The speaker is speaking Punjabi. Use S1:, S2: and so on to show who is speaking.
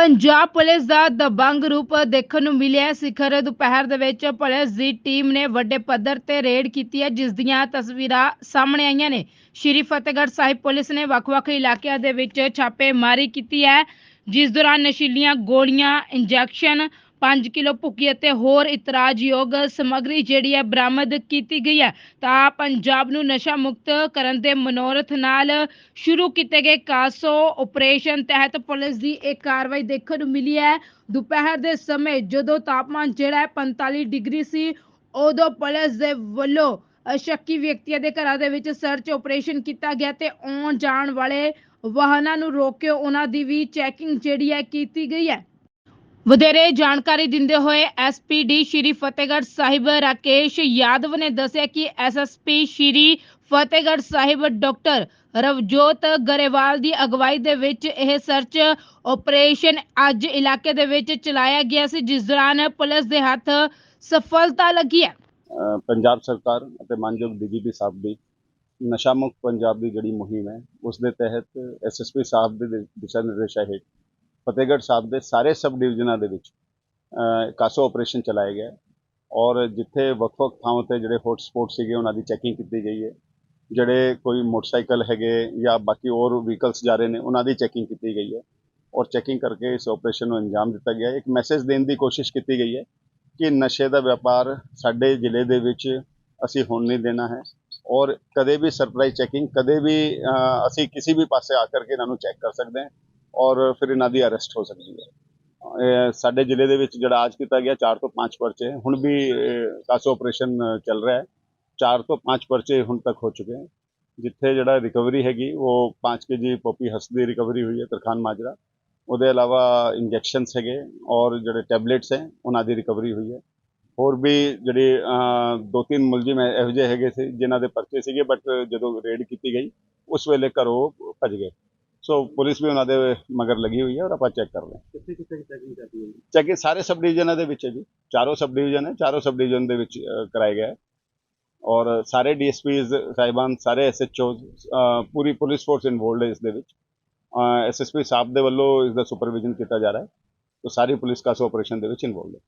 S1: ਪੰਜਾਬ ਪੁਲਿਸ ਦਾ ਦਬੰਗ ਰੂਪ ਦੇਖਣ ਨੂੰ ਮਿਲਿਆ ਸਿਖਰ ਦੁਪਹਿਰ ਦੇ ਵਿੱਚ ਪੁਲਿਸ ਦੀ ਟੀਮ ਨੇ ਵੱਡੇ ਪੱਧਰ ਤੇ ਰੇਡ ਕੀਤੀ ਹੈ, ਜਿਸ ਦੀਆਂ ਤਸਵੀਰਾਂ ਸਾਹਮਣੇ ਆਈਆਂ ਨੇ। ਸ਼੍ਰੀ ਫਤਿਹਗੜ੍ਹ ਸਾਹਿਬ ਪੁਲਿਸ ਨੇ ਵੱਖ-ਵੱਖ ਇਲਾਕਿਆਂ ਦੇ ਵਿੱਚ ਛਾਪੇਮਾਰੀ ਕੀਤੀ ਹੈ, ਜਿਸ ਦੌਰਾਨ ਨਸ਼ੀਲੀਆਂ ਗੋਲੀਆਂ, ਇੰਜੈਕਸ਼ਨ 5 ਕਿਲੋ ਭੁੱਕੀ ਅਤੇ ਹੋਰ ਇਤਰਾਜ਼ਯੋਗ ਸਮੱਗਰੀ ਜਿਹੜੀ ਹੈ ਬਰਾਮਦ ਕੀਤੀ ਗਈ ਹੈ। ਤਾਂ ਪੰਜਾਬ ਨੂੰ ਨਸ਼ਾ ਮੁਕਤ ਕਰਨ ਦੇ ਮਨੋਰਥ ਨਾਲ ਸ਼ੁਰੂ ਕੀਤੇ ਗਏ ਕਾਸੋ ਆਪਰੇਸ਼ਨ ਤਹਿਤ ਪੁਲਿਸ ਦੀ ਇਹ ਕਾਰਵਾਈ ਦੇਖਣ ਨੂੰ ਮਿਲੀ ਹੈ। ਦੁਪਹਿਰ ਦੇ ਸਮੇਂ ਜਦੋਂ ਤਾਪਮਾਨ ਜਿਹੜਾ ਹੈ 45 ਡਿਗਰੀ ਸੀ ਉਦੋਂ ਪੁਲਿਸ ਦੇ ਵੱਲੋਂ ਅ, ਸ਼ੱਕੀ ਵਿਅਕਤੀਆਂ ਦੇ ਘਰਾਂ ਦੇ ਵਿੱਚ ਸਰਚ ਆਪਰੇਸ਼ਨ ਕੀਤਾ ਗਿਆ ਤੇ ਆਉਣ ਜਾਣ ਵਾਲੇ ਵਾਹਨਾਂ ਨੂੰ ਰੋਕ ਕੇ ਉਹਨਾਂ ਦੀ ਵੀ ਚੈਕਿੰਗ ਜਿਹੜੀ ਹੈ ਕੀਤੀ ਗਈ ਹੈ। ਵਧੇਰੇ ਜਾਣਕਾਰੀ ਦਿੰਦੇ ਹੋਏ ਐਸਪੀਡੀ ਸ਼੍ਰੀ ਫਤਿਹਗੜ੍ਹ ਸਾਹਿਬ ਰਾਕੇਸ਼ ਯਾਦਵ ਨੇ ਦੱਸਿਆ ਕਿ ਐਸਐਸਪੀ ਸ਼੍ਰੀ ਫਤਿਹਗੜ੍ਹ ਸਾਹਿਬ ਡਾਕਟਰ ਰਵਜੋਤ ਗਰੇਵਾਲ ਦੀ ਅਗਵਾਈ ਦੇ ਵਿੱਚ ਇਹ ਸਰਚ ਆਪਰੇਸ਼ਨ ਅੱਜ ਇਲਾਕੇ ਦੇ ਵਿੱਚ ਚਲਾਇਆ ਗਿਆ ਸੀ ਜਿਸ ਦੌਰਾਨ ਪੁਲਿਸ ਦੇ ਹੱਥ ਸਫਲਤਾ ਲੱਗੀ ਹੈ।
S2: ਅ, ਪੰਜਾਬ ਸਰਕਾਰ ਅਤੇ ਮਾਨਯੋਗ ਡੀਜੀਪੀ ਸਾਹਿਬ ਦੀ ਨਸ਼ਾ ਮੁਕਤ ਪੰਜਾਬ ਦੀ ਜਿਹੜੀ ਮੁਹਿੰਮ ਹੈ ਉਸ ਦੇ ਤਹਿਤ ਐਸਐਸਪੀ ਸਾਹਿਬ ਦੇ ਦਿ- ਦਿਸ਼ਾ ਨਿਰਦੇਸ਼ਾਂ ਹੇਠ ਫਤਿਹਗੜ੍ਹ ਸਾਹਿਬ ਦੇ ਸਾਰੇ ਸਬ ਡਿਵੀਜ਼ਨਾਂ ਦੇ ਵਿੱਚ ਕਾਸੋ ਆਪਰੇਸ਼ਨ ਚਲਾਇਆ ਗਿਆ। ਔਰ ਜਿੱਥੇ ਵੱਖ-ਵੱਖ ਥਾਵਾਂ ਤੇ ਜਿਹੜੇ ਹੌਟ ਸਪੌਟ ਸੀਗੇ, ਉਹਨਾਂ ਦੀ ਚੈਕਿੰਗ ਕੀਤੀ ਗਈ ਹੈ। ਜਿਹੜੇ ਕੋਈ ਮੋਟਰਸਾਈਕਲ ਹੈਗੇ ਜਾਂ ਬਾਕੀ ਹੋਰ ਵਹੀਕਲਸ ਜਾ ਰਹੇ ਨੇ, ਉਹਨਾਂ ਦੀ ਚੈਕਿੰਗ ਕੀਤੀ ਗਈ ਹੈ। ਔਰ ਚੈਕਿੰਗ ਕਰਕੇ ਇਸ ਆਪਰੇਸ਼ਨ ਨੂੰ ਅੰਜਾਮ ਦਿੱਤਾ ਗਿਆ। ਇੱਕ ਮੈਸੇਜ ਦੇਣ ਦੀ ਕੋਸ਼ਿਸ਼ ਕੀਤੀ ਗਈ ਹੈ ਕਿ ਨਸ਼ੇ ਦਾ ਵਪਾਰ ਸਾਡੇ ਜ਼ਿਲ੍ਹੇ ਦੇ ਵਿੱਚ ਅਸੀਂ ਹੁਣ ਨਹੀਂ ਦੇਣਾ ਹੈ। ਔਰ ਕਦੇ ਵੀ ਸਰਪ੍ਰਾਈਜ਼ ਚੈਕਿੰਗ ਕਦੇ ਵੀ ਅਸੀਂ ਕਿਸੇ ਵੀ ਪਾਸੇ ਆ ਕਰਕੇ ਇਹਨਾਂ ਨੂੰ ਚੈੱਕ ਕਰ ਸਕਦੇ ਹਾਂ। ਔਰ ਫਿਰ ਇਹਨਾਂ ਦੀ ਅਰੈਸਟ ਹੋ ਸਕਦੀ ਹੈ। ਸਾਡੇ ਜ਼ਿਲ੍ਹੇ ਦੇ ਵਿੱਚ ਜਿਹੜਾ ਅੱਜ ਕੀਤਾ ਗਿਆ 4 ਤੋਂ 5 ਪਰਚੇ ਹੁਣ ਵੀ ਅਹ, ਕਾਸੋ ਆਪਰੇਸ਼ਨ ਚੱਲ ਰਿਹਾ ਹੈ। 4 ਤੋਂ 5 ਪਰਚੇ ਹੁਣ ਤੱਕ ਹੋ ਚੁੱਕੇ ਹਨ ਜਿੱਥੇ ਜਿਹੜਾ ਰਿਕਵਰੀ ਹੈਗੀ ਉਹ 5 ਕੇਜੀ ਪੋਪੀ ਹਸ ਦੀ ਰਿਕਵਰੀ ਹੋਈ ਹੈ ਤਰਖਾਨ ਮਾਜਰਾ। ਉਹਦੇ ਇਲਾਵਾ ਇੰਜੈਕਸ਼ਨਸ ਹੈਗੇ ਔਰ ਜਿਹੜੇ ਟੈਬਲੇਟਸ ਹੈ ਉਹਨਾਂ ਦੀ ਰਿਕਵਰੀ ਹੋਈ ਹੈ। ਹੋਰ ਵੀ ਜਿਹੜੇ ਦੋ ਤਿੰਨ ਮੁਲਜ਼ਮ ਇਹੋ ਜਿਹੇ ਹੈਗੇ ਸੀ ਜਿਨ੍ਹਾਂ ਦੇ ਪਰਚੇ ਸੀਗੇ ਬਟ ਜਦੋਂ ਰੇਡ ਕੀਤੀ ਗਈ ਉਸ ਵੇਲੇ ਘਰੋਂ ਭੱਜ ਗਏ। ਸੋ ਪੁਲਿਸ ਵੀ ਉਹਨਾਂ ਦੇ ਮਗਰ ਲੱਗੀ ਹੋਈ ਹੈ ਔਰ ਆਪਾਂ ਚੈੱਕ ਕਰ ਰਹੇ ਹਾਂ।
S3: ਕਿੱਥੇ ਕਿੱਥੇ ਚੈਕਿੰਗ ਕਰਦੀ ਹੈ
S2: ਚੈਕਿੰਗ ਸਾਰੇ ਸਬ ਡਿਵੀਜ਼ਨਾਂ ਦੇ ਵਿੱਚ ਹੈ ਜੀ। ਚਾਰੋਂ ਸਬ ਡਿਵੀਜ਼ਨ ਹੈ ਚਾਰੋਂ ਸਬ ਡਿਵੀਜ਼ਨ ਦੇ ਵਿੱਚ ਕਰਾਇਆ ਗਿਆ ਹੈ। ਔਰ ਸਾਰੇ ਡੀਐਸਪੀਜ਼ ਸਾਹਿਬਾਨ ਸਾਰੇ ਐਸਐਚਓ ਪੂਰੀ ਪੁਲਿਸ ਫੋਰਸ ਇਨਵੋਲਡ ਹੈ ਇਸ ਦੇ ਵਿੱਚ। ਐਸਐਸਪੀ ਸਾਹਿਬ ਦੇ ਵੱਲੋਂ ਇਸ ਦਾ ਸੁਪਰਵਿਜ਼ਨ ਕੀਤਾ ਜਾ ਰਿਹਾ ਹੈ। ਤੋ ਸਾਰੀ ਪੁਲਿਸ ਕਾਸੋ ਆਪਰੇਸ਼ਨ ਦੇ ਵਿੱਚ ਇਨਵੋਲਡ ਹੈ।